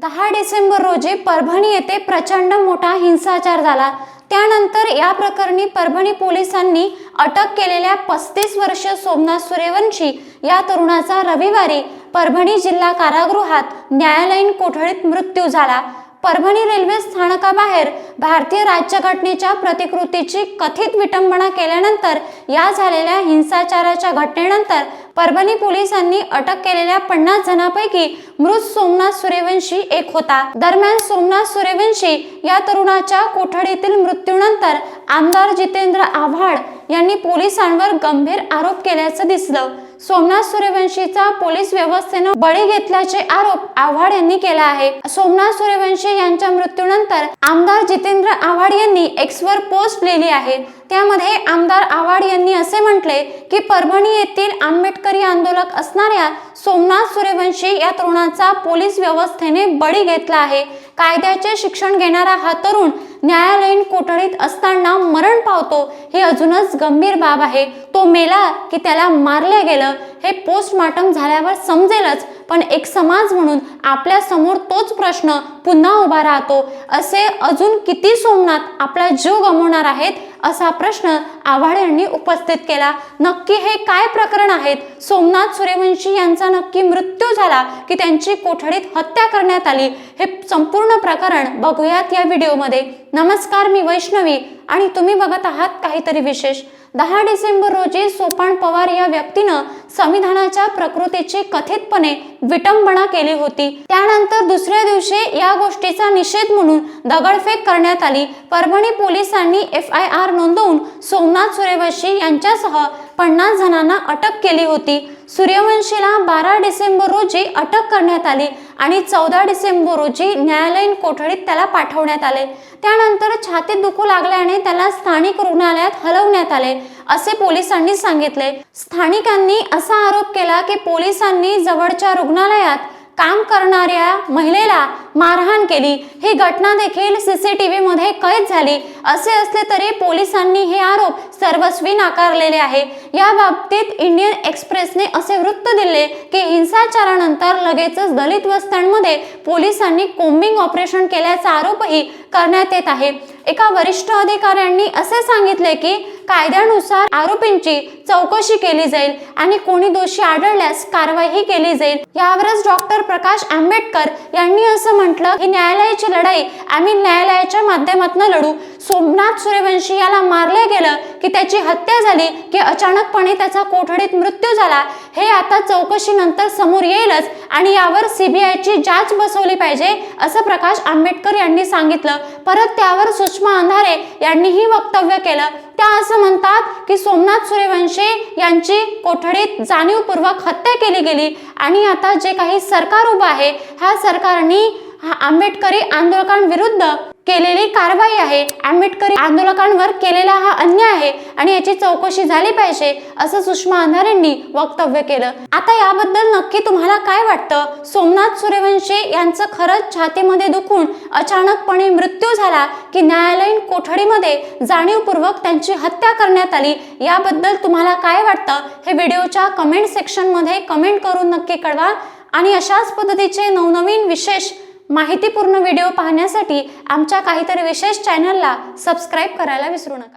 दहा डिसेंबर रोजी परभणी येथे प्रचंड मोठा हिंसाचार झाला. त्यानंतर या प्रकरणी परभणी पोलिसांनी अटक केलेल्या पस्तीस वर्षीय सोमनाथ सूर्यवंशी या तरुणाचा रविवारी परभणी जिल्हा कारागृहात न्यायालयीन कोठडीत मृत्यू झाला. परभणी रेल्वे स्थानकाबाहेर भारतीय राज्यघटनेच्या प्रतिकृतीची कथित विटंबना केल्यानंतर या झालेल्या हिंसाचाराच्या घटनेनंतर परभणी पोलिसांनी अटक केलेल्या पन्नास जणांपैकी मृत सोमनाथ सूर्यवंशी एक होता. दरम्यान सोमनाथ सूर्यवंशी या तरुणाच्या कोठडीतील मृत्यूनंतर आमदार जितेंद्र आव्हाड यांनी पोलिसांवर गंभीर आरोप केल्याचं दिसलं. सोमनाथ सूर्यवंशीचा पोलीस व्यवस्थेनं बळी घेतल्याचे आरोप आव्हाड यांनी केला आहे. सोमनाथ सूर्यवंशी यांच्या मृत्यूनंतर आमदार जितेंद्र आव्हाड यांनी एक्सवर पोस्ट लिहिली आहे. त्यामध्ये आमदार आव्हाड यांनी असे म्हटले की परभणी येथील आंबेडकरी आंदोलक असणाऱ्या सोमनाथ सूर्यवंशी या तरुणाचा पोलीस व्यवस्थेने बळी घेतला आहे. कायद्याचे शिक्षण घेणारा हा तरुण न्यायालयीन कोठडीत असताना मरण पावतो ही अजूनच गंभीर बाब आहे. तो मेला की त्याला मारले गेलं हे पोस्टमार्टम झाल्यावर समजेलच पण एक समाज म्हणून आपल्यासमोर तोच प्रश्न पुन्हा उभा राहतो. असे अजून किती सोमनाथ आपला जीव गमवणार आहेत असा प्रश्न आव्हाड यांनी उपस्थित केला. नक्की हे काय प्रकरण आहेत? सोमनाथ सूर्यवंशी यांचा नक्की मृत्यू झाला की त्यांची कोठडीत हत्या करण्यात आली? हे संपूर्ण प्रकरण बघूयात या व्हिडिओमध्ये. नमस्कार मी वैष्णवी आणि तुम्ही बघत आहात काहीतरी विशेष. दहा डिसेंबर रोजी सोपान पवार या व्यक्तीनं संविधानाच्या प्रकृतीची कथितपणे विटंबना केली होती. त्यानंतर दुसऱ्या दिवशी या गोष्टीचा निषेध म्हणून दगडफेक करण्यात आली. परभणी पोलिसांनी एफ आय आर नोंदवून सोमनाथ सूर्यवंशी यांच्यासह पन्नास जणांना अटक केली होती. सूर्यवंशीला बारा डिसेंबर रोजी अटक करण्यात आली आणि चौदा डिसेंबर रोजी न्यायालयीन कोठडीत त्याला पाठवण्यात आले. त्यानंतर छातीत दुखू लागल्याने त्याला स्थानिक रुग्णालयात हलवण्यात आले असे पोलिसांनी सांगितले. स्थानिकांनी असा आरोप केला की पोलिसांनी जवळच्या रुग्णालयात काम करणाऱ्या महिलेला मारहाण केली. ही घटना देखील सी सी टी व्हीमध्ये कैद झाली. असे असले तरी पोलिसांनी हे आरोप सर्वस्वी नाकारलेले आहे. या बाबतीत इंडियन एक्सप्रेसने असे वृत्त दिले की हिंसाचारानंतर लगेचच दलित वस्त्यांमध्ये पोलिसांनी कोम्बिंग ऑपरेशन केल्याचा आरोपही करण्यात येत आहे. एका वरिष्ठ अधिकाऱ्यांनी असे सांगितले की कायद्यानुसार आरोपींची चौकशी केली जाईल आणि कोणी दोषी आढळल्यास कारवाई केली जाईल. यावरच डॉक्टर प्रकाश आंबेडकर यांनी असं म्हटलं की न्यायालयाची लढाई आम्ही न्यायालयाच्या माध्यमातून लढू. सोमनाथ सूर्यवंशी याला मारले गेलं की त्याची हत्या झाली की अचानकपणे त्याचा कोठडीत मृत्यू झाला हे आता चौकशीनंतर समोर येईलच आणि यावर सीबीआयची जाच बसवली पाहिजे असं प्रकाश आंबेडकर यांनी सांगितलं. परत त्यावर सुषमा अंधारे यांनीही वक्तव्य केलं. त्या असं म्हणतात की सोमनाथ सूर्यवंशी यांची कोठडीत जाणीवपूर्वक हत्या केली गेली आणि आता जे काही सरकार उभं आहे ह्या सरकारने हा आंबेडकरी आंदोलकांविरुद्ध केलेली कारवाई आहे. आंबेडकरी आंदोलकांवर केलेला हा अन्याय आहे आणि याची चौकशी झाली पाहिजे असं सुषमा अंधारेंनी वक्तव्य केलं. आता याबद्दल नक्की तुम्हाला काय वाटतं? सोमनाथ सूर्यवंशी यांचं खरंच छातीमध्ये दुखून अचानकपणे मृत्यू झाला की न्यायालयीन कोठडीमध्ये जाणीवपूर्वक त्यांची हत्या करण्यात आली? याबद्दल तुम्हाला काय वाटतं? हे व्हिडिओच्या कमेंट सेक्शनमध्ये कमेंट करून नक्की कळवा. आणि अशाच पद्धतीचे नवनवीन विशेष माहितीपूर्ण व्हिडिओ पाहण्यासाठी आमच्या काहीतरी विशेष चॅनलला सबस्क्राईब करायला विसरू नका.